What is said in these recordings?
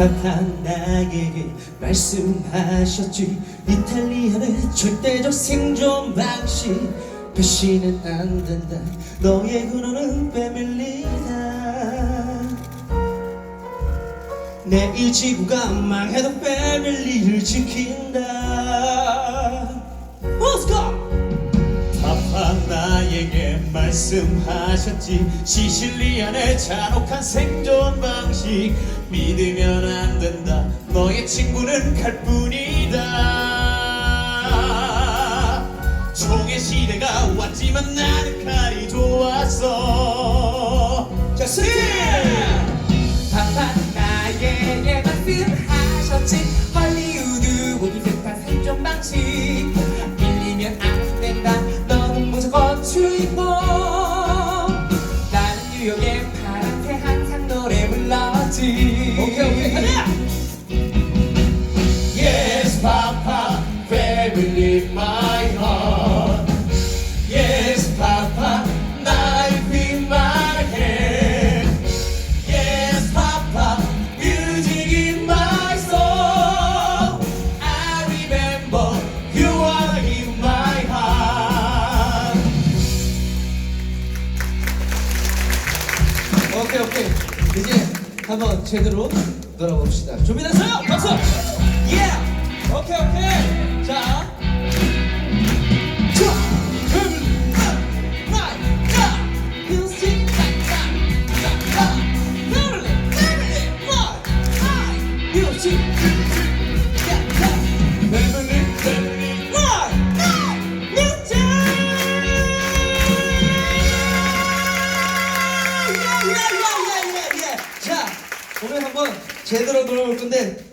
파파 나에게 말씀하셨지. 이탈리아는 절대적 생존 방식. 배신은 안 된다. 너의 근원은 패밀리다. 내 이 지구가 망해도 패밀리를 지킨다 말씀하셨지. 시실리안의 잔혹한 생존 방식. 믿으면 안 된다. 너의 친구는 칼 뿐이다. 총의 시대가 왔지만 나는 칼이 좋았어. 자 스윙! 파파 나에게 말씀하셨지. 헐리우드 모두 듯한 생존 방식 한번 제대로 놀아봅시다 준비됐어요? 박수! 예! 오케이 오케이 자 자!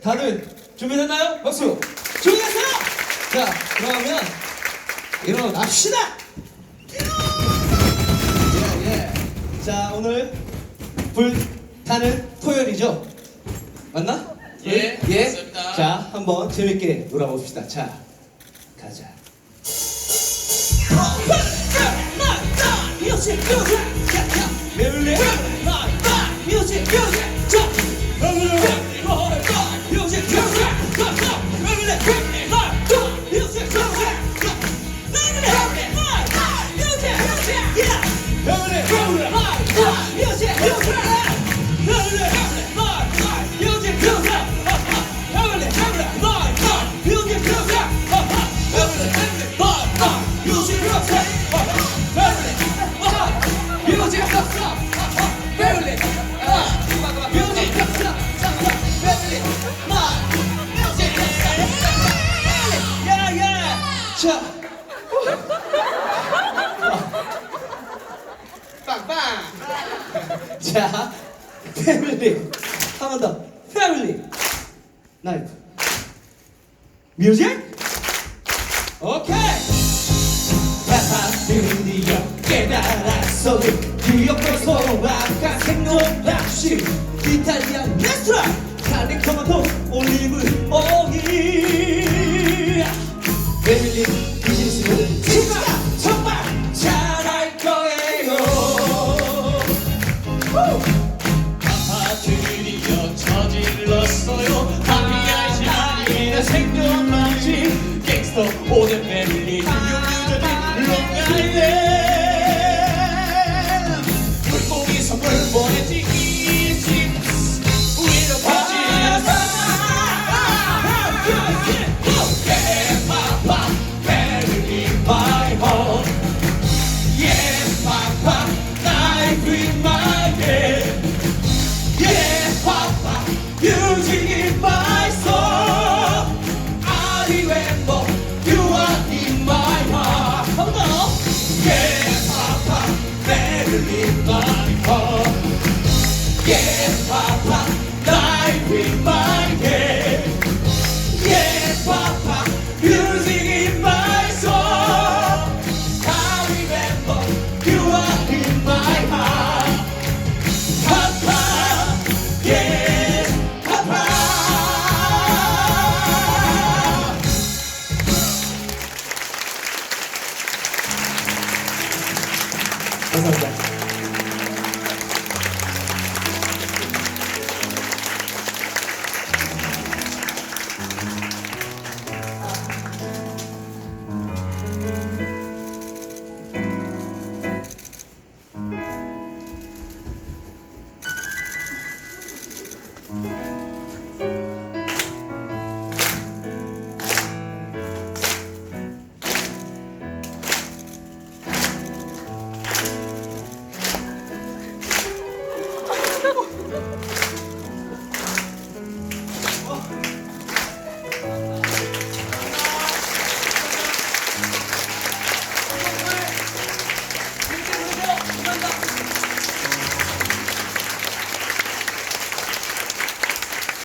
다들 준비됐나요? 박수 준비됐어요? 자 그러면 일어납시다 예예 자 오늘 불타는 토요일이죠 맞나? 예, 예. 맞습니다. 자 한번 재밌게 놀아봅시다 자 가자 뮤직 뮤직 멜리 뮤 패밀리. 한 번 더. 패밀리. 나이프. 뮤직. 오케이. 드디어 깨달았어 기억도 아까 생존 방식 이탈리안 레스토랑 카니 토마토 올리브 get my pocket.